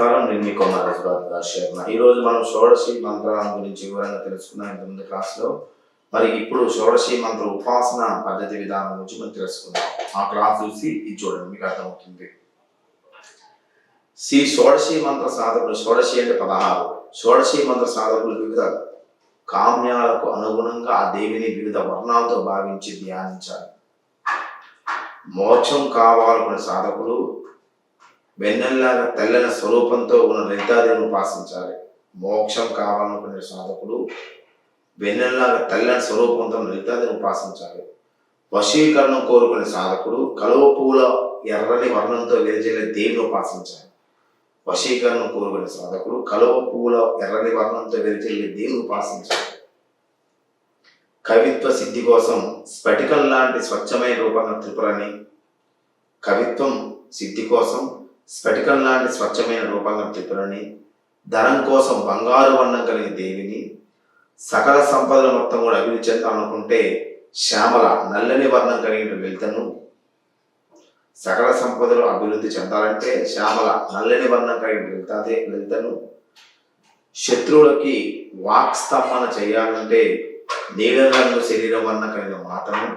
నమస్కారం. నేను మీ కుమార్ శర్మ ఈ రోజు మనం షోడశి మంత్రాల గురించి వివరంగా తెలుసుకున్నాం ఇంతకుముందు క్లాస్లో. మరి ఇప్పుడు షోడశి మంత్ర ఉపాసన పద్ధతి విధానం గురించి మనం తెలుసుకుందాం. ఆ క్లాస్ చూసి ఇది చూడండి మీకు అర్థమవుతుంది. శ్రీ షోడశి మంత్ర సాధకులు షోడశి అంటే పదహారు. షోడశి మంత్ర సాధకులు వివిధ కామ్యాలకు అనుగుణంగా ఆ దేవిని వివిధ వర్ణాలతో భావించి ధ్యానించాలి. మోక్షం కావాలనుకునే సాధకులు వెన్నెల్లాగా తెల్లని స్వరూపంతో ఉన్న లలితాదేవిని ఉపాసించాలి. మోక్షం కావాలనుకునే సాధకుడు వెన్నెల్లాగా తెల్లని స్వరూపంతో ఉన్న లలితాదేవిని ఉపాసించాలి. వశీకరణం కోరుకునే సాధకుడు కలువ పూల ఎర్రని వర్ణంతో వెలిజల్లే దేవిని ఉపాసించాలి. వశీకరణం కోరుకునే సాధకుడు కలువ పూల ఎర్రని వర్ణంతో వెలిజల్లే దేవిని ఉపాసించాలి. కవిత్వ సిద్ధి కోసం స్ఫటికం లాంటి స్వచ్ఛమైన రూపంగా త్రిపురని కవిత్వం సిద్ధి కోసం స్ఫటికం లాంటి స్వచ్ఛమైన రూపంగా త్రిపురని ధనం కోసం బంగారు వర్ణం కలిగిన దేవిని సకల సంపదల మొత్తం కూడా అభివృద్ధి చెందాలనుకుంటే శ్యామల నల్లని వర్ణం కలిగిన వెళ్తను సకల సంపదలు అభివృద్ధి చెందాలంటే శ్యామల నల్లని వర్ణం కలిగిన వెళ్తాదే వెళ్తను శత్రువులకి వాక్స్తంభన చేయాలంటే నీలరంగు శరీరం వర్ణం కలిగిన మాతను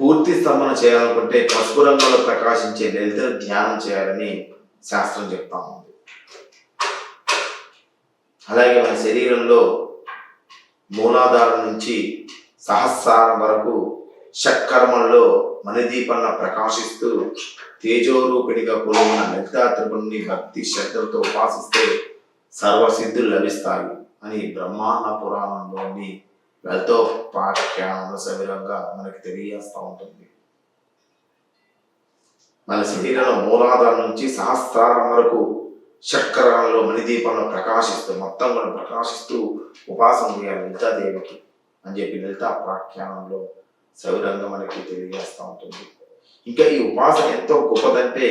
పూర్తి స్తంభన చేయాలనుకుంటే పసుపు రంగులో ప్రకాశించే లలితను ధ్యానం చేయాలని శాస్త్రం చెప్తా ఉంది. అలాగే మన శరీరంలో మూలాధారం నుంచి సహస్రారం వరకు షట్కర్మల్లో మణిదీపంగా ప్రకాశిస్తూ తేజోరూపిణిగా కొలువున్న లలితా త్రిపుణ్ణి భక్తి శ్రద్ధలతో ఉపాసిస్తే సర్వసిద్ధులు లభిస్తాయి అని బ్రహ్మాండ పురాణంలోని లలితోపాఖ్యానంలో సవిరంగా మనకి తెలియజేస్తూ ఉంటుంది. మన శరీరంలో మూలాధారం నుంచి సహస్రారం వరకు చక్రాలలో మణిదీపంలో ప్రకాశిస్తూ మొత్తం కూడా ప్రకాశిస్తూ ఉపాసన చేయాలి లలితాదేవికి అని చెప్పి లలితా ప్రాఖ్యానంలో సవిరంగా మనకి తెలియజేస్తూ ఉంటుంది. ఇంకా ఈ ఉపాసన ఎంతో గొప్పదంటే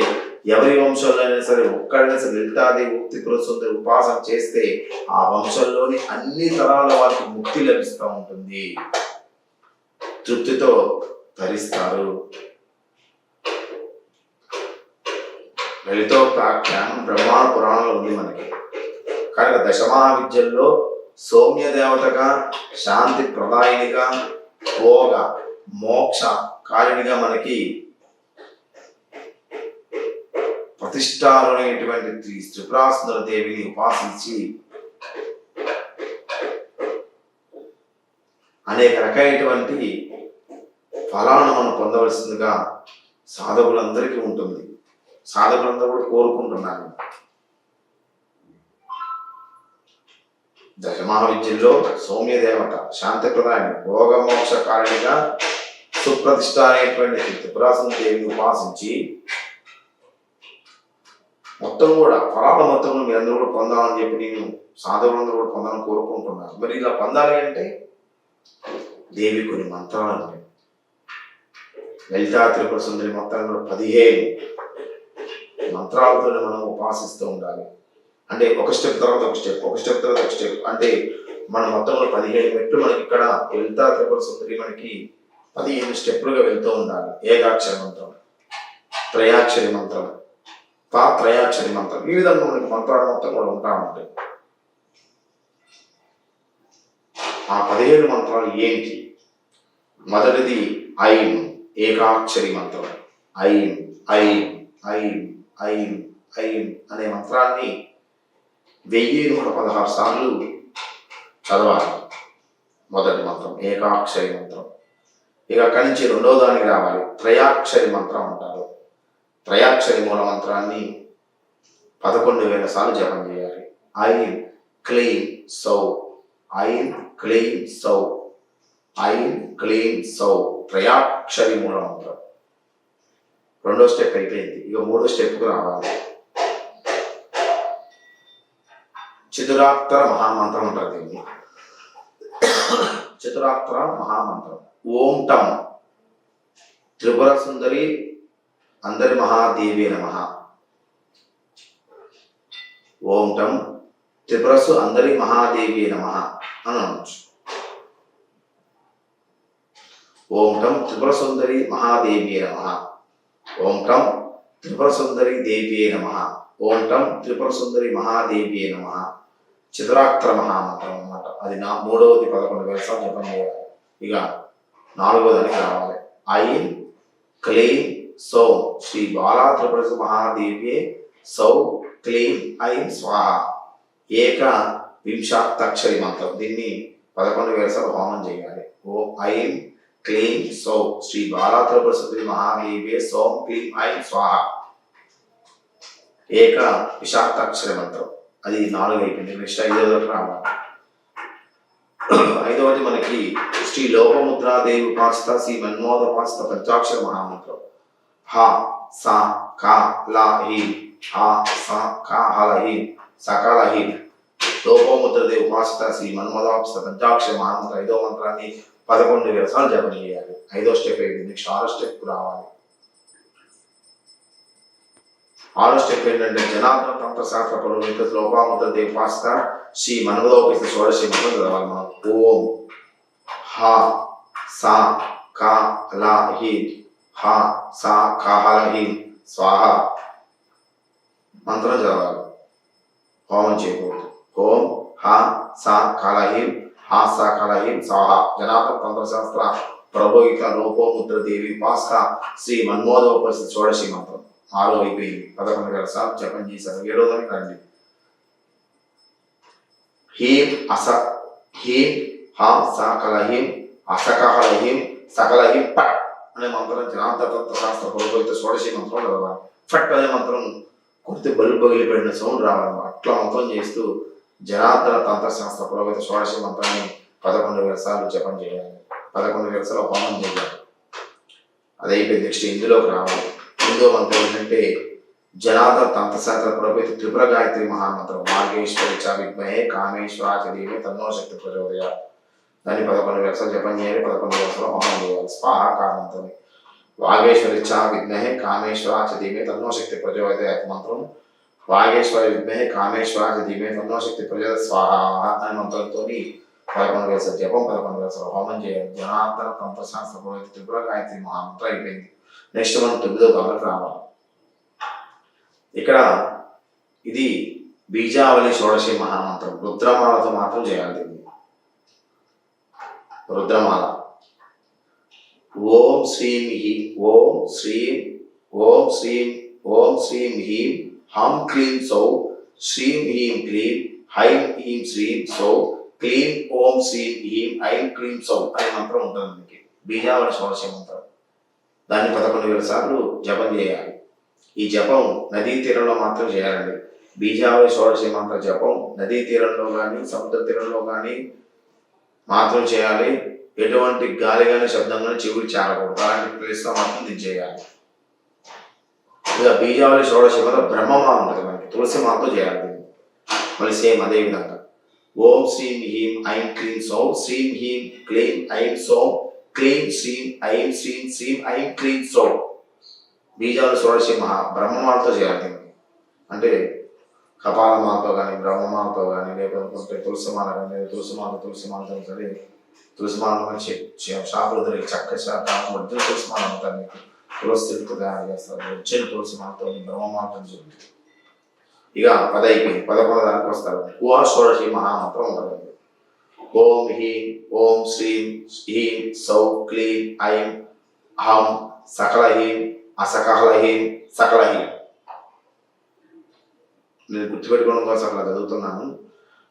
ఎవరి వంశంలో అయినా సరే ఒక్కడైనా సరే వెళ్తాది ముక్తి పురుషుందరి ఉపాసన చేస్తే ఆ వంశంలోని అన్ని తరాల వారికి ముక్తి లభిస్తూ ఉంటుంది. తృప్తితో ధరిస్తారు లలితోపాఖ్యానం బ్రహ్మాండ పురాణంలో ఉంది మనకి. కనుక దశమహావిద్యల్లో సౌమ్య దేవతగా శాంతి ప్రదాయినిగా భోగ మోక్ష కారిణిగా మనకి ప్రతిష్టాలైనటువంటి శ్రీ త్రిపురాసుందర దేవిని ఉపాసించి అనేక రకమైనటువంటి ఫలాలను మనం పొందవలసిందిగా సాధకులందరికీ ఉంటుంది. సాధకులందరూ కూడా కోరుకుంటున్నారు. దశమహావిద్యల్లో సౌమ్యదేవత శాంతిప్రదాయం శాంతి భోగమోక్ష సుప్రతిష్ట అనేటువంటి త్రిపురాసుని దేవిని ఉపాసించి మొత్తం కూడా ఫలాల మొత్తం కూడా అందరూ కూడా పొందాలని చెప్పి నేను సాధకులందరూ కూడా పొందాలని కోరుకుంటున్నాను. మరి ఇలా పొందాలి అంటే దేవి కొన్ని మంత్రాలు లలితా త్రిపుర సుందరి మొత్తం కూడా పదిహేను మంత్రాలతోనే మనం ఉపాసిస్తూ ఉండాలి. అంటే ఒక స్టెప్ తర్వాత ఒక స్టెప్ ఒక స్టెప్ తర్వాత ఒక స్టెప్ అంటే మన మొత్తంలో పదిహేడు మెట్లు మనకి ఇక్కడ లలితా త్రిపుర సుందరి మనకి పదిహేను స్టెప్పులుగా వెళ్తూ ఉండాలి. ఏకాక్షరి మంత్రం త్రయాక్షరి మంత్రం. తా త్రయాక్షరి మంత్రం ఈ విధంగా మనకి మంత్రాలు మొత్తం కూడా ఉంటా ఉంటాయి ఆ పదిహేడు మంత్రాలు ఏంటి? మొదటిది ఐం ఏకాక్షరి మంత్రం ఐం ఐం ఐం ఐం ఐం అనే మంత్రాన్ని వెయ్యి నూట పదహారు సార్లు చదవాలి. మొదటి మంత్రం ఏకాక్షరి మంత్రం ఇక అక్కడి నుంచి రెండో దానికి రావాలి. త్రయాక్షరి మంత్రం అంటారు. త్రయాక్షరి మూల మంత్రాన్ని పదకొండు వేల సార్లు జపం చేయాలి. ఐన్ క్లీన్ సౌ. ఐన్ క్లీన్ సౌ. ఐన్ క్లీన్ సౌ. త్రయాక్షరి మూల మంత్రం. రెండో స్టెప్ అయిపోయింది. ఇక మూడో స్టెప్కి రావాలి. చతురాత్ర మహామంత్రం ఉంటుంది దీన్ని. చతురాత్ర మహామంత్రం. ఓం టం త్రిపుర సుందరి అందరి మహాదేవి నమ. ఓం టం త్రిపురసు అందరి మహాదేవి నమ అని అనొచ్చు. ఓం టం త్రిపుర సుందరి మహాదేవి నమ. ఓం టం త్రిపుర సుందరి దేవి నమ. ఓం టం త్రిపుర సుందరి మహాదేవి నమ. చిత్రాక్షర మహామంత్రం అన్నమాట. అది నా మూడవది పదకొండు వేల సార్లు జపం ఇక నాలుగవదానికి రావాలి. ఐ క్లీం సౌ శ్రీ బాలా త్రిపుర మహాదేవ్యే సౌ క్లీం ఐం స్వాహ ఏక వింశాత్తక్షరి మంత్రం దీన్ని పదకొండు వేల సార్లు హోమం చేయాలి. ఓ ఐం క్లీం సౌ శ్రీ బాలా త్రిపుర మహాదేవ్యే సౌం క్లీం ఐం స్వాహ ఏక విషాక్తాక్షర మంత్రం అది నాలుగు అయిపోయింది. నెక్స్ట్ ఐదవది రావాలి. ఐదవది మనకి శ్రీ లోపముద్రాదేవి పాస్త శ్రీ మన్మోద పాస్త పంచాక్షర మహామంత్రం. హ స క ల హి హ స క హ ల హి సకల హి లోపముద్రదేవి ఉపాసిత శ్రీ మన్మోదాపాసిత పంచాక్షర మహామంత్రం ఐదో మంత్రాన్ని పదకొండు వేల సార్లు జపం చేయాలి ఐదో స్టెప్ అయిపోయింది నెక్స్ట్ ఆరో స్టెప్ రావాలి ఆరో స్టెప్ ఏంటంటే జనార్దన తంత్ర శాస్త్ర పురోహిత లోపాముద్ర దేవాస్త శ్రీ మన్మదోపిత షోడశి మంత్రం చదవాలి మనం ఓం హ సా క ల హి హా సా క హ స్వాహ. మంత్రం చదవాలి. హోమం చేయకూడదు. ఓం హా సా క ల హి సా క ల స్వాహ. జనార్దన తంత్ర శాస్త్ర ప్రభోగిత లోపోముద్ర దేవి ఉపాస్త శ్రీ మన్మోదోపస్థిత షోడశి మంత్రం. ఆరో అయిపోయింది. పదకొండు వేల సార్ జపం చేశారు. ఏడో దానికి రండి. హీం అస హీం హాం సకల హీం అసకహల హీం సకల హీం పట్ అనే మంత్రం జనాంతత్వ శాస్త్ర పురోహిత షోడశీ మంత్రం కదా ఫట్ అనే మంత్రం కొడితే బల్బు పగిలిపడిన సౌండ్ రావాలి అట్లా మంత్రం చేస్తూ జనార్దన తంత్ర శాస్త్ర పురోహిత మంత్రాన్ని పదకొండు వేల సార్లు జపం చేయాలి. పదకొండు వేల సార్లు హోమం చేయాలి. అదైపోయింది నెక్స్ట్ ఇందులోకి రావాలి. ఎనిమిదో మంత్రం ఏంటంటే జనాద తంత్రశాస్త్ర పురోగతి త్రిపుర గాయత్రి మహామంత్రం. మార్గేశ్వరి చ విద్మహే కామేశ్వరాచ దేవి తన్నో శక్తి ప్రచోదయ దాన్ని పదకొండు వేల జపం చేయాలి పదకొండు వేల హోమం చేయాలి. స్వాహాకారంతో వాగేశ్వరి చ విద్మహే కామేశ్వరాచ దేవి తన్నో శక్తి ప్రచోదయ మంత్రం. వాగేశ్వర విద్మహే కామేశ్వరాచ దేవి తన్నో శక్తి ప్రచోదయ స్వాహ అనే మంత్రంతో పదకొండు వేల జపం పదకొండు వేల హోమం చేయాలి. జనార్దన తంత్రశాస్త్ర ప్రభావిత త్రిపుర గాయత్రి మహామంత్రం అయిపోయింది. నెక్స్ట్ మనం తొమ్మిదో భాగానికి రావాలి ఇక్కడ ఇది బీజావళి షోడశి మహామంత్రం. రుద్రమాలతో మాత్రం చేయాలి దీన్ని. రుద్రమాల. ఓం శ్రీం హి ఓం శ్రీం ఓం శ్రీం ఓం శ్రీం హీం హం క్లీం సౌ శ్రీం హీం క్లీం హైం హీం శ్రీం సౌ క్లీం ఓం శ్రీం హీం ఐం క్లీం సౌ అనే మంత్రం ఉంటుంది మీకు బీజావళి షోడశి మంత్రం. దాన్ని పదకొండు వేల సార్లు జపం చేయాలి. ఈ జపం నదీ తీరంలో మాత్రం చేయాలండి. బీజావళి షోడశ మంత్ర జపం నదీ తీరంలో కానీ సముద్ర తీరంలో కానీ మాత్రం చేయాలి. ఎటువంటి గాలి కానీ శబ్దం కానీ చెవులు చేరకూడదు అలాంటి ప్లేస్లో మాత్రం ఇది చేయాలి. ఇక బీజావళి షోడశి మంత్ర బ్రహ్మమా ఉంటుంది మనకి. తులసి మాతో చేయాలి మళ్ళీ సేమ్ అదే విధంగా. ఓం శ్రీం హీం ఐం క్లీం సౌం శ్రీం హీం క్లీం ఐం సౌం క్లీం శ్రీం ఐం శ్రీం శ్రీం ఐం క్లీం సౌం. బీజాలు షోడశి మహా బ్రహ్మమాలతో చేయాలి అంటే అంటే కపాలమాలతో కానీ బ్రహ్మ కొనుక్కుంటే తులసి మాల కానీ తులసి మాల తులసి మాల తులసిమాలతో తులసి మాల మంచి షాపులు దొరికి చక్క షాప్ తులసి మాల అమ్ముతారు మీకు. తులసి తిరుగుతూ తయారు చేస్తారు. వచ్చిన తులసి మాలతో బ్రహ్మమాటం చూడండి ఇక పది అయిపోయింది. పదకొండు దానికి వస్తారు. గుహా షోడశి మహామంత్రం ఉంటుంది. ఓం హీం ఓం శ్రీం హీం సౌ క్లీం ఐం హం సకల హ్రీం అసకల హ్రీం సకల హ్రీం నేను గుర్తుపెట్టుకోవడం కోసం అట్లా చదువుతున్నాను.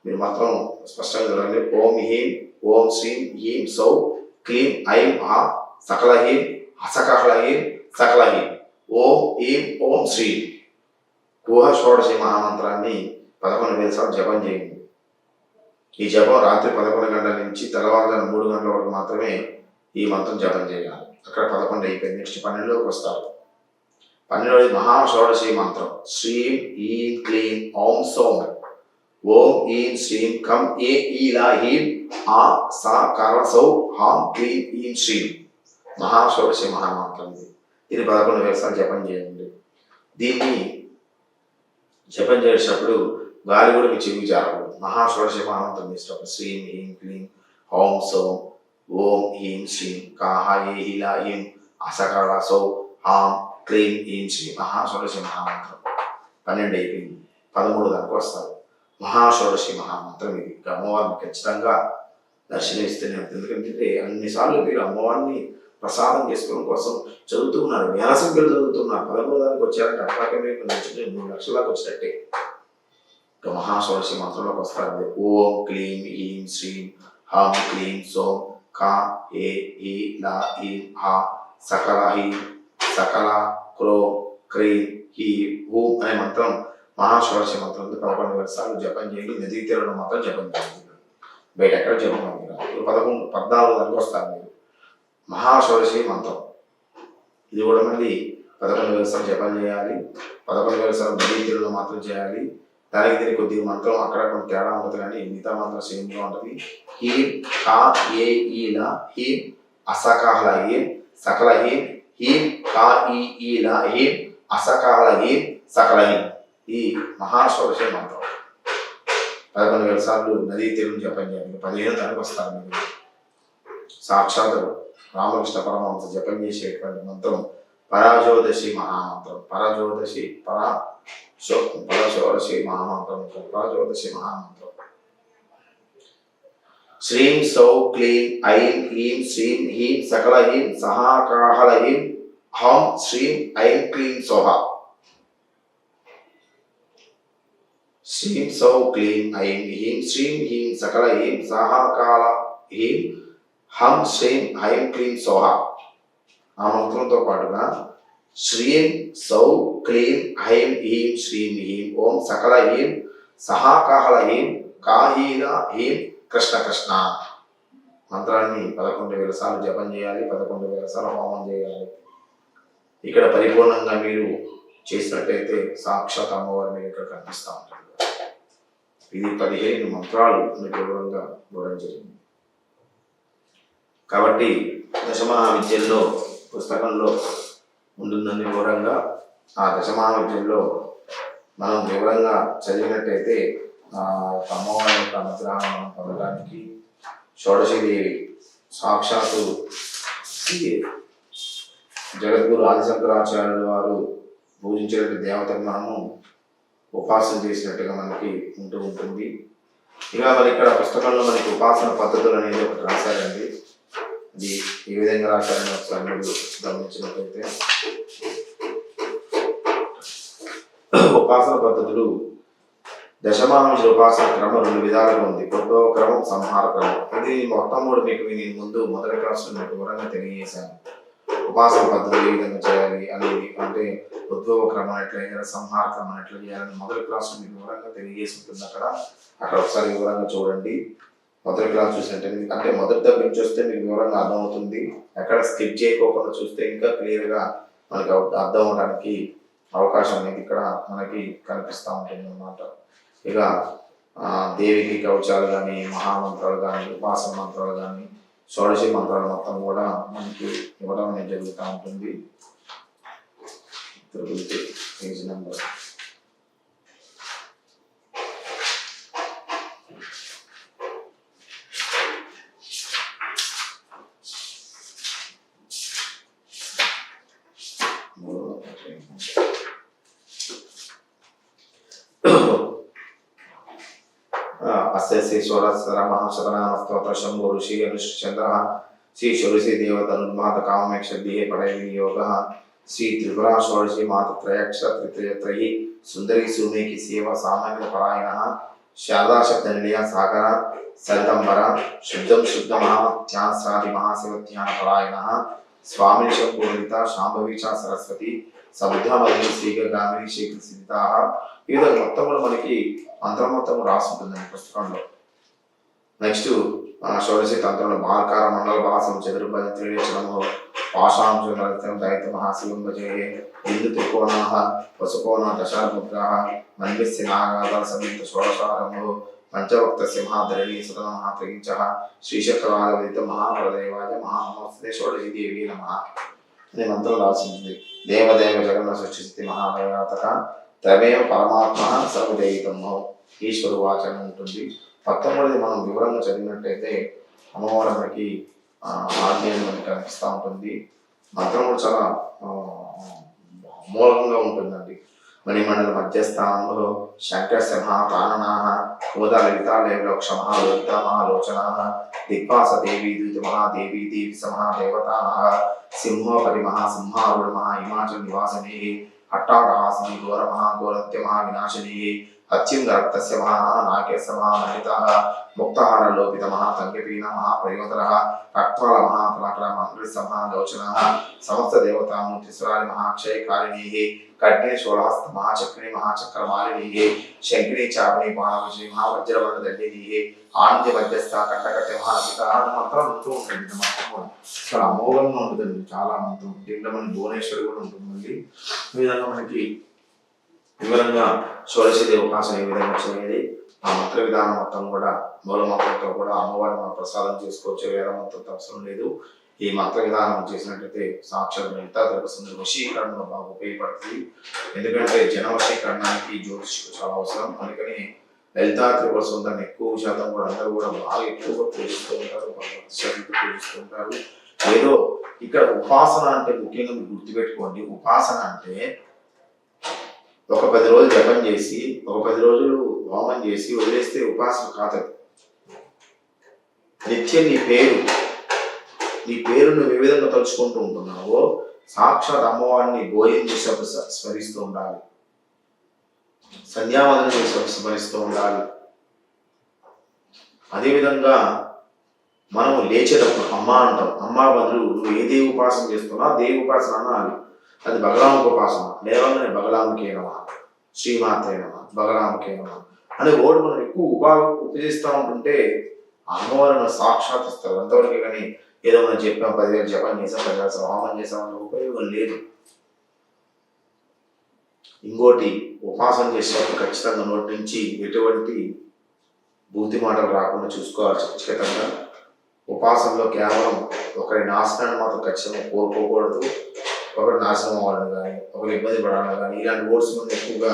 మీరు మాత్రం స్పష్టంగా చూడండి ఓం హీం ఓం శ్రీం హీం సౌ క్లీం ఐం ఆ సకల హీం అసకల హీం సకల హీం. ఓం ఈం ఓం శ్రీం. గుహ షోడశి మహామంత్రాన్ని పదకొండు వేల సార్లు జపం చేయండి. ఈ జపం రాత్రి పదకొండు గంటల నుంచి తెల్లవారుజాము మూడు గంటల వరకు మాత్రమే ఈ మంత్రం జపం చేయాలి. అక్కడ పదకొండు అయిపోయింది. నెక్స్ట్ పన్నెండులోకి వస్తారు. పన్నెండవది మహా షోడశి మంత్రం. శ్రీం ఈం క్లీం ఓం సోం. ఓం ఈం శ్రీం కం ఏ ఈలా హీం ఆ సా కరసౌ హాం క్లీం ఈం శ్రీం. మహాషోడశి మహామంత్రం ఇది. ఇది పదకొండు వేల జపం చేయండి. దీన్ని జపం చేసేటప్పుడు గాలి కూడా మీ చెవికి చేరకూడదు మహాషోడశ మహామంత్రం చేసేటప్పుడు శ్రీం హీం క్లీం హోం సోం ఓం హ్రీం శ్రీం కాహ ఏ హిలా హ్రీం అసకళ సౌ హాం క్లీం హ్రీం శ్రీం. మహాషోడశ మహామంత్రం పన్నెండు అయిపోయింది. పదమూడు దానికి వస్తారు మహాషోడశి మహామంత్రం ఇది. అమ్మవారిని ఖచ్చితంగా దర్శనమిస్తూనే ఉంటుంది. ఎందుకంటే అన్నిసార్లు మీరు అమ్మవారిని ప్రసాదం చేసుకోవడం కోసం చదువుతున్నారు వేల సంఖ్యలు చదువుతున్నారు. పదమూదానికి వచ్చారంటే అట్లాగే మీకు నచ్చిన మూడు లక్షల దాకా వచ్చినట్టే. ఇక మహాషోడశి మంత్రంలోకి వస్తారు. ఓం క్లీం ఈం శ్రీం హం క్లీం సోం కా ఏ ఈ లా ఈ హా సకల హీ సకల క్రో క్రీ హీ హూ అనే మంత్రం మహాషోడశి మంత్రం పదకొండు వేల సార్లు జపం చేయండి. నదీ తీరంలో మాత్రం జపం చేయండి. బయట ఎక్కడ జపం చేయండి పదకొండు పద్నాలుగు వరకు వస్తారు మీరు. మహాషోడశి మంత్రం. ఇది కూడా మళ్ళీ పదకొండు వేల సార్లు జపం చేయాలి. పదకొండు వేల సార్లు నదీ తీరంలో మాత్రం చేయాలి. దానికి దీనికి కొద్దిగా మంత్రం. అక్కడ కొంత తేడా ఉంటుంది కానీ మిగతా మంత్రం సేమ్గా ఉంటుంది. హీ కా ఏ ఈల హీ అసకాహల హీ సకల హీ హీ కా ఈ ఈల హీ అసకాహల హీ సకల హీ. ఈ మహాషోడశ మంత్రం. పదకొండు వేల సార్లు నదీ తీరం జపం చేయాలి పదిహేను తనకు వస్తారు మీరు. సాక్షాత్ రామకృష్ణ పరమహంస జపం చేసేటువంటి మంత్రం పరాజోదశి మహామంత్రం. పరజోదశి పరా సో పరచోదశి మహామంత్రం. పరజోదశి మహామంత్రం. శ్రీం సౌ క్లీం ఐం ఈం శ్రీం హీం సకల హీం సహాకాహల హీం హం శ్రీం ఐం క్లీం సోహ. శ్రీం సౌ క్లీం ఐం హీం శ్రీం హీం సకల హీం సహాకాల హీం హం శ్రీం ఐం క్లీం సోహ. ఆ మంత్రంతో పాటుగా శ్రీం సౌ క్లీం ఐం హీం శ్రీం హీం ఓం సకల హీం సహాకాహల హీం కాహీన హీం కృష్ణ కృష్ణ. మంత్రాన్ని పదకొండు వేల సార్లు జపం చేయాలి పదకొండు వేల సార్లు హోమం చేయాలి. ఇక్కడ పరిపూర్ణంగా మీరు చేసినట్టయితే సాక్షాత్ అమ్మవారి ఇక్కడ కనిపిస్తూ ఉంటుంది. ఇది పదిహేను మంత్రాలు మీకు వివరంగా ఇవ్వడం జరిగింది కాబట్టి దశమహా విద్యల్లో పుస్తకంలో ఉంటుందని వివరంగా ఆ దశమహా విద్యల్లో మనం వివరంగా చదివినట్టయితే ఆ అమ్మవారి యొక్క అనుగ్రహం మనం పొందడానికి షోడశీదేవి సాక్షాత్తు జగద్గురు ఆదిశంకరాచార్యుల వారు పూజించినటువంటి దేవతను మనము ఉపాసన చేసినట్టుగా మనకి ఉంటూ ఉంటుంది. ఇలా మరి ఇక్కడ పుస్తకంలో మనకి ఉపాసన పద్ధతులు అనేది ఒకటి రాశారండి. ఇది ఏ విధంగా రాశారని ఒకసారి మీరు గమనించినట్లయితే. ఉపాసన పద్ధతులు దశమాంశ ఉపాసన క్రమం రెండు విధాలుగా ఉంది. కొత్త క్రమం సంహార క్రమం. ఇది మొత్తం కూడా మీకు నేను ముందు మొదటి క్లాసులో మీకు వివరంగా తెలియజేశాను. ఉపాసన పద్ధతులు ఏ విధంగా చేయాలి అనేది అంటే ఉద్భవ క్రమం ఎట్లా చేయాలి సంహార క్రమం ఎట్లా చేయాలని మొదటి క్లాస్ మీకు వివరంగా తెలియజేసి ఉంటుంది అక్కడ. అక్కడ ఒకసారి వివరంగా చూడండి. మొదటి క్లాస్ చూసినట్టే అంటే మొదటి దగ్గర నుంచి వస్తే మీకు వివరంగా అర్థమవుతుంది. ఎక్కడ స్కిప్ చేయకోకుండా చూస్తే ఇంకా క్లియర్గా మనకి అర్థం అవడానికి అవకాశం అనేది ఇక్కడ మనకి కనిపిస్తూ ఉంటుంది అన్నమాట. ఇక దేవికి కవచాలు కానీ మహామంత్రాలు కానీ ఉపాసన మంత్రాలు కానీ షోడశి మంత్రాలు మొత్తం కూడా మనకి ఇవ్వడం అనేది జరుగుతూ ఉంటుంది. Tirupati page number. अस्य श्रीश्वरसरमः शम्भो ऋषि अनुश्चन्द्रः श्रीषोडशी देवतनुन्मात कामेक्षद्भिः पडयविनियोगः श्री त्रिपुरा षोडशी मातत्रयक्षत्रित्रयत्रयी सुन्दरी सुमेकी सेवा सामान्यपरायणः शारदा शब्दनिलय सागर सरितम्बर शुद्धं शुद्धमहात्यासादि महाशिवध्यानपरायणः स्वामी शम्भूरिता शाम्भवी च सरस्वती సముద్రమల్లి శ్రీగామిని శ్రీకృష్ణ ఈ విధంగా మొత్తం కూడా మనకి అంతర్మొత్తం రాసి ఉంటుందండి పుస్తకంలో. నెక్స్ట్ షోడశి తంత్రంలో మార్కార మండల భాసం చతుర్పది త్రివేచనము పాషాంశం రహితం దైత మహాశివం ఇందు త్రికోణాహ పశుకోణ దశాముద్ర మన్విస్య నాగాద సమీత షోడశారము పంచవక్త సింహాధరణి సుతన మహాత్రిగించ శ్రీశక్రవాద విదిత మహాప్రదేవాయ మహామస్తే షోడశి దేవి నమ. అనే మంత్రం రాసింది దేవదేవ జగన్న సృష్టి మహాభయాతక త్రమేవ పరమాత్మ సర్వదేహితము ఈశ్వరు వాచనం ఉంటుంది. పంతొమ్మిది మనం వివరంగా చదివినట్టయితే అమ్మవారు మనకి ఆ, ఆజ్ఞలు మనకి కనిపిస్తూ ఉంటుంది. మంత్రం కూడా చాలా మూలంగా ఉంటుందండి. మణిమండల మధ్యస్థానంలో శంకరసింహ ప్రాణనాహ హోదా లలిత లేవలోక్ష మహాలోకిత దేవి ద్విత మహాదేవి దేవి సమహాదేవతా సింహోపరి మహాసింహారుడు మహా నివాసమే අටාරහාසිනී ගෝර මහා ගෝලත්‍ය මහා විනාශනී అత్యుంగరక్తస్య మహా నాకేశ మహామహిత ముక్తహార లోపిత మహాతంగపీన మహాప్రయోదర రక్తాల మహాప్రాకర మహృష మహాలోచన సమస్త దేవతామూర్తి స్వరాలి మహాక్షయకారిణి కట్నే మహాచక్రి మహాచక్రిణి మహాచక్రమాలిని శంకిని చాపిని మహావిజయ మహావజ్రవర్ణ దండిని ఆనంద మధ్యస్థ కంటకట్ట మహాపిత మంత్రం ఉంటూ ఉంటుంది మంత్రం చాలా అమోఘంగా ఉంటుందండి చాలా మంత్రం దీంట్లో మనకి భువనేశ్వరి కూడా ఉంటుందండి ఈ విధంగా మనకి వివరంగా షోడశి ఉపాసన ఏ విధంగా చేయాలి ఆ మంత్ర విధానం మొత్తం కూడా మూల కూడా అమ్మవారిని మనం ప్రసాదం చేసుకోవచ్చు వేరే మంత్రంతో అవసరం లేదు. ఈ మంత్ర విధానం చేసినట్లయితే సాక్షాత్ ఎంత తెలుస్తుంది వశీకరణలో బాగా ఉపయోగపడుతుంది. ఎందుకంటే జన వశీకరణానికి జ్యోతిష్కు చాలా అవసరం. అందుకని లలితా త్రిపుర ఎక్కువ శాతం కూడా అందరూ కూడా బాగా ఎక్కువగా పూజిస్తూ ఉంటారు బాగా పూజిస్తూ ఉంటారు. ఏదో ఇక్కడ ఉపాసన అంటే ముఖ్యంగా మీరు గుర్తుపెట్టుకోండి. ఉపాసన అంటే ఒక పది రోజులు జపం చేసి ఒక పది రోజులు హోమం చేసి వదిలేస్తే ఉపాసన కాదు నిత్యం నీ పేరు నీ పేరు నువ్వు ఏ విధంగా తలుచుకుంటూ ఉంటున్నావో సాక్షాత్ అమ్మవారిని భోజనం చేసేటప్పుడు స్మరిస్తూ ఉండాలి. సంధ్యావందనం చేసేటప్పుడు స్మరిస్తూ ఉండాలి. అదేవిధంగా మనం లేచేటప్పుడు అమ్మ అంటాం అమ్మ బదులు నువ్వు ఏ దేవి ఉపాసన చేస్తున్నా దేవి ఉపాసన అనాలి. అది బగలాముఖ ఉపాసన లేవగానే బగలాముఖే నమ శ్రీమాతే నమ బగలాముఖే నమ అనే ఓడి మనం ఎక్కువ ఉపా ఉపయోగిస్తూ ఉంటుంటే అమ్మవారిని సాక్షాత్స్తారు అంతవరకు కానీ ఏదో మనం చెప్పాం పదివేలు జపం చేసాం పదివేలు హోమం చేసాం అనే ఉపయోగం లేదు. ఇంకోటి ఉపాసన చేసేటప్పుడు ఖచ్చితంగా నోటి నుంచి ఎటువంటి బూతి మాటలు రాకుండా చూసుకోవాలి ఖచ్చితంగా ఉపాసనలో కేవలం ఒకరి నాశనాన్ని మాత్రం ఖచ్చితంగా కోరుకోకూడదు. ఒకటి నాశనం అవ్వాలని కానీ ఒకరు ఇబ్బంది పడాలని కానీ ఇలాంటి ఓట్స్ మనం ఎక్కువగా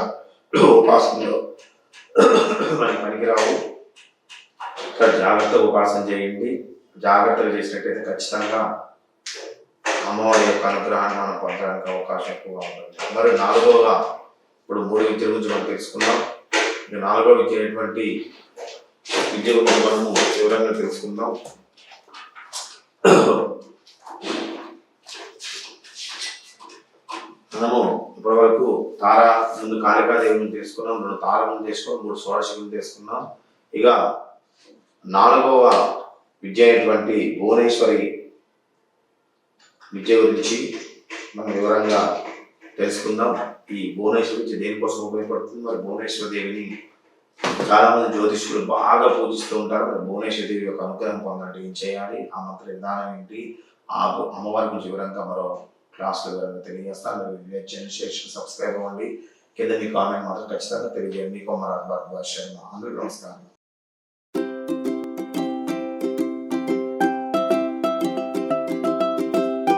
ఉపాసనలో మనకి పనికిరావు. జాగ్రత్తగా ఉపాసన చేయండి. జాగ్రత్తగా చేసినట్టయితే ఖచ్చితంగా అమ్మవారి యొక్క అనుగ్రహాన్ని మనం పొందడానికి అవకాశం ఎక్కువగా ఉంటుంది. మరి నాలుగవగా ఇప్పుడు మూడు విద్య గురించి మనం తెలుసుకున్నాం ఇక నాలుగో విద్య అయినటువంటి విద్య గురించి మనము వివరంగా తెలుసుకుందాం మనము ఇప్పటి వరకు తార ముందు కాళికాదేవిని తీసుకున్నాం రెండు తారములు తీసుకున్నాం మూడు షోడశివులు తీసుకున్నాం. ఇక నాలుగవ విద్య అయినటువంటి భువనేశ్వరి విద్య గురించి మనం వివరంగా తెలుసుకుందాం. ఈ భువనేశ్వరి విద్య దేనికోసం ఉపయోగపడుతుంది? మరి భువనేశ్వర దేవిని చాలా మంది జ్యోతిష్యులు బాగా పూజిస్తూ ఉంటారు. మరి భువనేశ్వర దేవి యొక్క అనుగ్రహం పొందాలంటే ఏం చేయాలి? ఆ మంత్ర విధానం ఏంటి? ఆ అమ్మవారి గురించి వివరంగా మరో క్లాస్లో వివరంగా తెలియజేస్తాను మీరు లైక్ సబ్స్క్రైబ్ అవ్వండి. కింద మీ కామెంట్ మాత్రం ఖచ్చితంగా తెలియజేయండి. కుమార్ అక్బర్ భాష అందరికీ నమస్కారం.